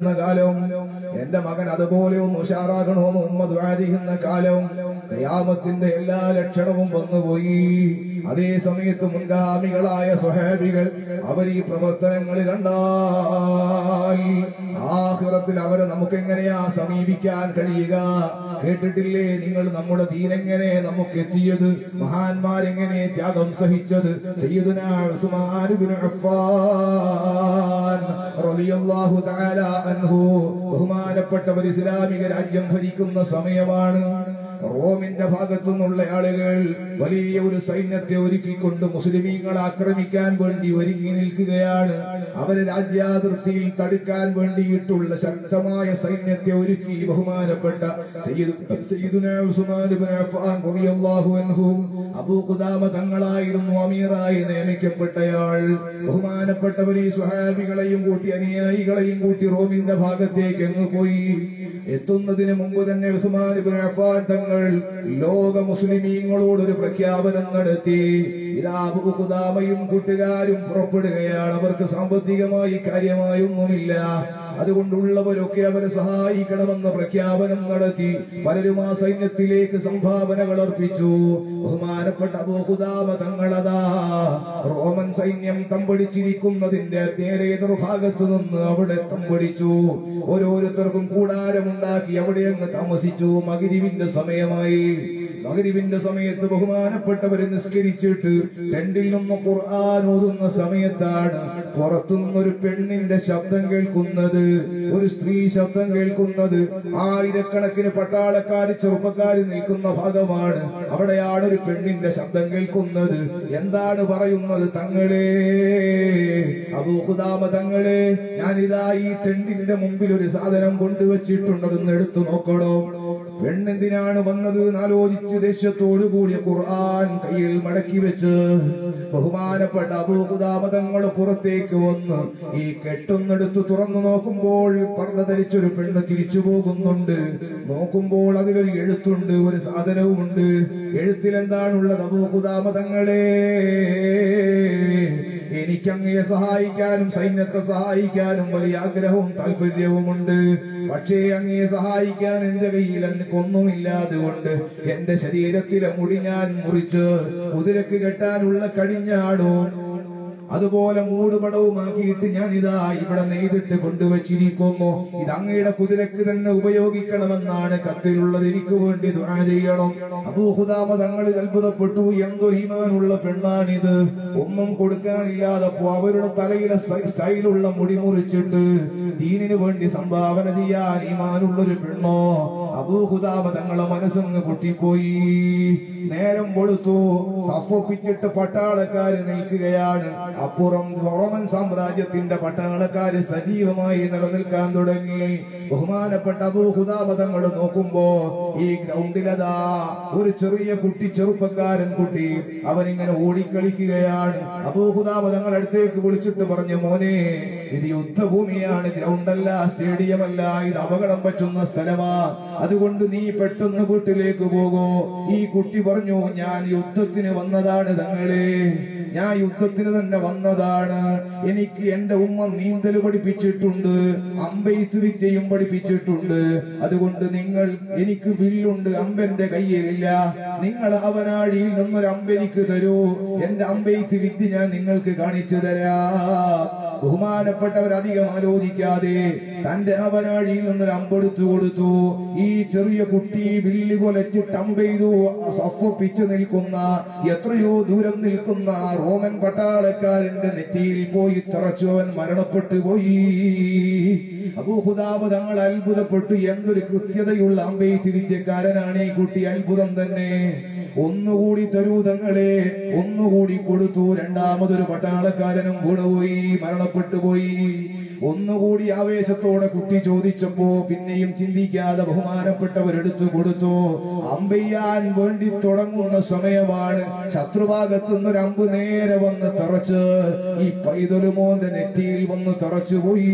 എന്ന കാലവും എന്റെ മകൻ അതുപോലെ ഒന്ന് ഉഷാറാകണമെന്ന് ഉമ്മ ദ്വാരിക്കുന്ന കാലവും കയാമത്തിന്റെ എല്ലാ ലക്ഷണവും വന്നുപോയി. അതേ സമയത്ത് മുൻഗാമികളായ സ്വഹാബികൾ അവർ ഈ പ്രവർത്തനങ്ങൾ കണ്ടാൽ ആഹ്റത്തിൽ അവരെ നമുക്ക് എങ്ങനെയാ സമീപിക്കാൻ കഴിയുക? കേട്ടിട്ടില്ലേ? നിങ്ങൾ നമ്മുടെ ദീനെങ്ങനെ നമുക്ക് എത്തിയത് മഹാന്മാരെങ്ങനെ ത്യാഗം സഹിച്ചത്? സയ്യിദുനാ ഉസ്മാൻ അഫ്ഫാൻ റളിയല്ലാഹു തആല അൻഹു ബഹുമാനപ്പെട്ടവർ ഇസ്ലാമിക രാജ്യം ഭരിക്കുന്ന സമയമാണ്. റോമിന്റെ ഭാഗത്തു നിന്നുള്ള ആളുകൾ വലിയ ഒരു സൈന്യത്തെ ഒരുക്കിക്കൊണ്ട് മുസ്ലിമീങ്ങളെ ആക്രമിക്കാൻ വേണ്ടി ഒരുങ്ങി നിൽക്കുകയാണ്. അവരെ രാജ്യാതിർത്തിയിൽ തടുക്കാൻ വേണ്ടിയിട്ടുള്ള ശക്തമായ സൈന്യത്തെ ഒരുക്കി ബഹുമാനപ്പെട്ട സയ്യിദ്- സയ്യിദുനാ ഉസ്മാൻ ഇബ്നു അഫ്ഫാൻ റളിയല്ലാഹു അൻഹു അബൂ ഖുദാമ തങ്ങളായിരുന്നു അമീറായി നിയമിക്കപ്പെട്ടയാൾ. ബഹുമാനപ്പെട്ടവർ ഈ സ്വഹാബികളെയും കൂട്ടി അനുയായികളെയും കൂട്ടി റോമിന്റെ ഭാഗത്തേക്ക് അങ്ങ് പോയി. എത്തുന്നതിന് മുമ്പ് തന്നെ ഉസ്മാൻ അഫ്ഫാൻ തങ്ങൾ ലോക മുസ്ലിമീങ്ങളോട് ഒരു പ്രഖ്യാപനം നടത്തി. ഖുദാമയും കൂട്ടുകാരും പുറപ്പെടുകയാണ്. അവർക്ക് സാമ്പത്തികമായി കാര്യമായൊന്നുമില്ല. അതുകൊണ്ടുള്ളവരൊക്കെ അവരെ സഹായിക്കണമെന്ന പ്രഖ്യാപനം നടത്തി. പലരും ആ സൈന്യത്തിലേക്ക് സംഭാവനകൾ അർപ്പിച്ചു. ബഹുമാനപ്പെട്ട അബൂഹുദാമ തങ്ങളതാ റോമൻ സൈന്യം തമ്പടിച്ചിരിക്കുന്നതിന്റെ നേരെ എതിർഭാഗത്ത് നിന്ന് അവിടെ തമ്പടിച്ചു. ഓരോരുത്തർക്കും കൂടാരമുണ്ടാക്കി അവിടെ അങ്ങ് താമസിച്ചു. മകരിവിന്റെ സമയമായി. മകരിവിന്റെ സമയത്ത് ബഹുമാനപ്പെട്ടവര് നിസ്കരിച്ചിട്ട് രണ്ടിൽ നിന്ന് ഖുർആൻ ഓതുന്ന സമയത്താണ് പുറത്തുനിന്നൊരു പെണ്ണിന്റെ ശബ്ദം കേൾക്കുന്നത് ഒരു സ്ത്രീ ശബ്ദം കേൾക്കുന്നത് ആയിരക്കണക്കിന് പട്ടാളക്കാര് ചെറുപ്പക്കാര് നിൽക്കുന്ന ഭാഗമാണ്. അവിടെയാണ് ഒരു പെണ്ണിന്റെ ശബ്ദം കേൾക്കുന്നത്. എന്താണ് പറയുന്നത് തങ്ങളെ? അബൂഹുദാമ തങ്ങളെ ഞാനിതാ ഈ ടെന്റിന്റെ മുമ്പിൽ ഒരു സാധനം കൊണ്ടുവച്ചിട്ടുണ്ടതെന്ന് എടുത്തു നോക്കണോ? പെണ്ണെന്തിനാണ് വന്നത് എന്നാലോചിച്ച് ദേശത്തോടു കൂടിയ ഖുർആൻ കയ്യിൽ മടക്കി വെച്ച് ബഹുമാനപ്പെട്ട അബൂഖുദാമതങ്ങൾ പുറത്തേക്ക് വന്ന് ഈ കെട്ടൊന്നെടുത്ത് തുറന്നു നോക്കുമ്പോൾ പർദ്ദ ധരിച്ചൊരു പെണ്ണ് തിരിച്ചു പോകുന്നുണ്ട്. നോക്കുമ്പോൾ അതിലൊരു എഴുത്തുണ്ട് ഒരു സാധനവുമുണ്ട്. എഴുത്തിൽ എന്താണുള്ളത് അബൂഖുദാമതങ്ങളെ എനിക്കങ്ങയെ സഹായിക്കാനും സൈന്യത്തെ സഹായിക്കാനും വലിയ ആഗ്രഹവും താല്പര്യവുമുണ്ട് പക്ഷേ അങ്ങയെ സഹായിക്കാൻ എന്റെ കയ്യിൽ എനിക്കൊന്നുമില്ലാതെ കൊണ്ട് എന്റെ ശരീരത്തിലെ മുടി ഞാൻ മുറിച്ച് കുതിരക്ക് കെട്ടാനുള്ള കടിഞ്ഞാടോ. അതുപോലെ മൂടുപടവുമാക്കിയിട്ട് ഞാൻ ഇതാ ഇവിടെ നെയ്തിട്ട് കൊണ്ടുവച്ചിരിക്കുന്നു. ഇത് അങ്ങയുടെ കുതിരക്ക് തന്നെ ഉപയോഗിക്കണമെന്നാണ് കത്തിലുള്ളത്. എനിക്ക് വേണ്ടി ദുആ ചെയ്യണം. അബൂഹുദാമ തങ്ങൾ അത്ഭുതപ്പെട്ടു. എന്തോ ഈമാനുള്ള പെണ്ണാണിത്. ഒന്നും കൊടുക്കാനില്ലാതപ്പോ അവരുടെ തലയിലെ സ്റ്റൈലുള്ള മുടി മുറിച്ചിട്ട് ദീനിന് വേണ്ടി സംഭാവന ചെയ്യാൻ ഈമാനുള്ള ഒരു പെണ്ണോ? അബൂഹുദാമ തങ്ങളെ മനസ്സങ്ങ് പൊട്ടിപ്പോയി. നേരം കൊടുത്തു. സഫൊപ്പിച്ചിട്ട് പട്ടാളക്കാര് നിൽക്കുകയാണ്. അപ്പുറം റോമൻ സാമ്രാജ്യത്തിന്റെ പട്ടാളക്കാര് സജീവമായി നിലനിൽക്കാൻ തുടങ്ങി. ബഹുമാനപ്പെട്ട അബൂഹുദാമ തങ്ങൾ നോക്കുമ്പോ ഈ ഗ്രൗണ്ടിലതാ ഒരു ചെറിയ കുട്ടി ചെറുപ്പക്കാരൻ കുട്ടി. അവനിങ്ങനെ ഓടിക്കളിക്കുകയാണ്. അബൂഹുദാമ തങ്ങൾ അടുത്തേക്ക് വിളിച്ചിട്ട് പറഞ്ഞു മോനെ ഇത് യുദ്ധഭൂമിയാണ്. ഗ്രൗണ്ടല്ല സ്റ്റേഡിയമല്ല. ഇത് അപകടം പറ്റുന്ന സ്ഥലമാ. അതുകൊണ്ട് നീ പെട്ടെന്ന് വീട്ടിലേക്ക് പോകോ. ഈ കുട്ടി പറഞ്ഞു ഞാൻ യുദ്ധത്തിന് വന്നതാണ് തങ്ങളെ. ഞാൻ യുദ്ധത്തിന് തന്നെ വന്നതാണ്. എനിക്ക് എന്റെ ഉമ്മ നീന്തൽ പഠിപ്പിച്ചിട്ടുണ്ട് അമ്പെയ്ത്ത് വിദ്യയും പഠിപ്പിച്ചിട്ടുണ്ട്. അതുകൊണ്ട് നിങ്ങൾ എനിക്ക് വില്ലുണ്ട് അമ്പന്റെ കയ്യിലില്ല. നിങ്ങൾ അവനാഴിയിൽ നിന്നൊരു അമ്പെനിക്ക് തരൂ. എന്റെ അമ്പെയ്ത്ത് വിദ്യ ഞാൻ നിങ്ങൾക്ക് കാണിച്ചു തരാം. ബഹുമാനപ്പെട്ടവർ അധികം ആലോചിക്കാതെ തന്റെ അവനാഴിയിൽ നിന്ന് അമ്പെടുത്തു കൊടുത്തു. ഈ ചെറിയ കുട്ടി വില്ല് കൊലച്ച് ടമ്പെയ്തു സഫപ്പിച്ചു നിൽക്കുന്ന എത്രയോ ദൂരം നിൽക്കുന്ന റോമൻ പട്ടാളക്കാരന്റെ നെറ്റിയിൽ പോയി തറച്ചു. അവൻ മരണപ്പെട്ടു പോയി. അബൂഹുദാബ് തങ്ങൾ അത്ഭുതപ്പെട്ടു. എന്തൊരു കൃത്യതയുള്ള അമ്പെയ്ത്ത് വിദ്യക്കാരനാണ് ഈ കുട്ടി. അത്ഭുതം തന്നെ. ഒന്നുകൂടി തരൂ തങ്ങളെ ഒന്നുകൂടി കൊടുത്തു രണ്ടാമതൊരു പട്ടാളക്കാരനും കൂടെ പോയി മരണപ്പെട്ടു പോയി. ഒന്നുകൂടി ആവേശത്തോടെ കുട്ടി ചോദിച്ചപ്പോ പിന്നെയും ചിന്തിക്കാതെ ബഹുമാനപ്പെട്ടവരെടുത്തു കൊടുത്തു. അമ്പെയ്യാൻ വേണ്ടി തുടങ്ങുന്ന സമയമാണ് ശത്രുഭാഗത്തു നിന്നൊരു അമ്പ് നേരെ വന്ന് തറച്ച് ഈ പൈതലുമോന്റെ നെറ്റിയിൽ വന്ന് തറച്ചുപോയി.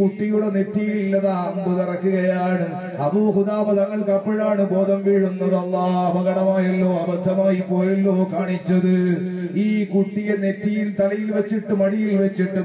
കുട്ടിയുടെ നെറ്റിയില്ലതാ അമ്പ് തറക്കുകയാണ്. അബൂഹുദാബ തങ്ങൾക്ക് അപ്പോഴാണ് ബോധം വീഴുന്നത്. അല്ലാ അപകടമായല്ലോ അബദ്ധമായി പോയല്ലോ കാണിച്ചത്. ഈ കുട്ടിയെ നെറ്റിയിൽ തലയിൽ വെച്ചിട്ട് മടിയിൽ വെച്ചിട്ട്